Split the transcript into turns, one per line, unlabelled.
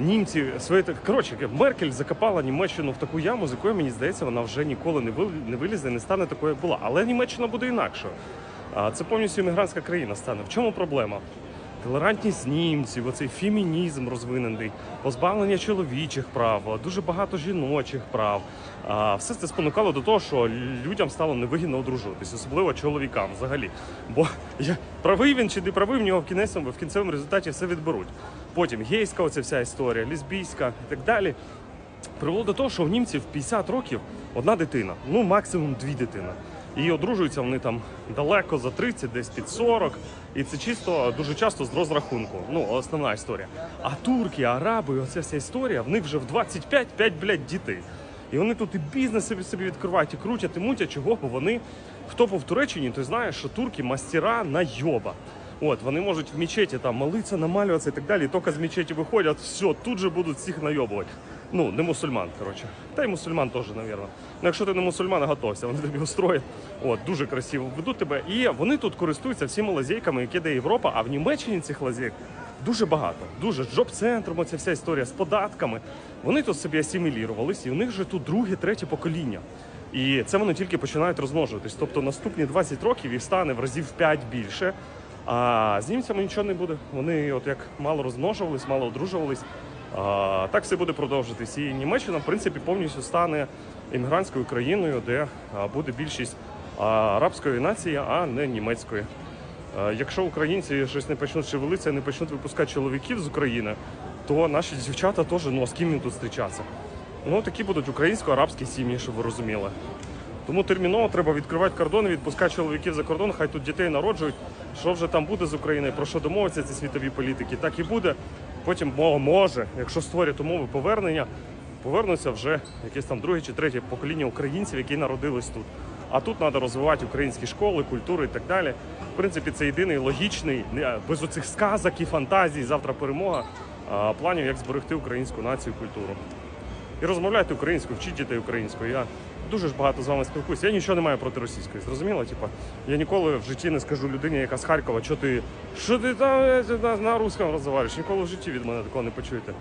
Німці своє так коротше, Меркель закопала Німеччину в таку яму, з якої мені здається, вона вже ніколи не не вилізе, не стане такою, як була. Але Німеччина буде інакшою. А це повністю іммігрантська країна стане. В чому проблема? Толерантність німців, оцей фемінізм розвинений, позбавлення чоловічих прав, дуже багато жіночих прав. Все це спонукало до того, що людям стало невигідно одружуватись, особливо чоловікам взагалі. Бо я правий він чи не правий, в нього в кінцевому, в кінцевому результаті все відберуть. Потім гейська, оця вся історія, лесбійська і так далі. Привело до того, що в німців 50 років одна дитина, ну максимум дві дитини. І одружуються вони там далеко за 30, десь під 40. І це чисто дуже часто з розрахунку. Ну, основна історія. А турки, араби, оця вся історія, в них вже в 25 5, блядь, дітей. І вони тут і бізнес собі, відкривають, і крутять, і мутять, чого, бо вони, хто був в Туреччині, той знає, що турки мастера на йоба. От, вони можуть в мечеті там молитися, намалюватися і так далі. І тільки з мечеті виходять, все, тут же будуть всіх найобувати. Ну, не мусульман, коротше. Та й мусульман теж, навірно. Ну, якщо ти не мусульман, готовся, вони тобі устроять. От, дуже красиво ведуть тебе. І вони тут користуються всіма лазейками, які дає Європа, а в Німеччині цих лазейок дуже багато. Дуже з джоб-центром, оця вся історія з податками. Вони тут собі асимілірувалися, і у них вже тут друге, третє покоління. І це вони тільки починають розмножуватись. Тобто наступні 20 років їх стане в разів в 5 більше. А з німцями нічого не буде. Вони от як мало розмножувались, мало одружувались. Так все буде продовжитись. І Німеччина, в принципі, повністю стане іммігрантською країною, де буде більшість арабської нації, а не німецької. Якщо українці щось не почнуть шевелитися, не почнуть випускати чоловіків з України, то наші дівчата теж, ну з ким їм тут зустрічатися? Ну, такі будуть українсько-арабські сім'ї, щоб ви розуміли. Тому терміново треба відкривати кордони, відпускати чоловіків за кордон, хай тут дітей народжують. Що вже там буде з Україною, про що домовиться ці світові політики, так і буде. Потім може, якщо створять умови повернення, повернуться вже якесь там друге чи третє покоління українців, які народились тут. А тут треба розвивати українські школи, культуру і так далі. В принципі, це єдиний логічний, без оцих сказок і фантазій, завтра перемога, планів, як зберегти українську націю і культуру. І розмовляйте українською, вчіть дітей українською. Я дуже ж багато з вами спілкуюся. Я нічого не маю проти російської. Зрозуміло? Типа, я ніколи в житті не скажу людині, яка з Харкова, що ти що ти там е, на, на русском розмовляєш. Ніколи в житті від мене такого не почуєте.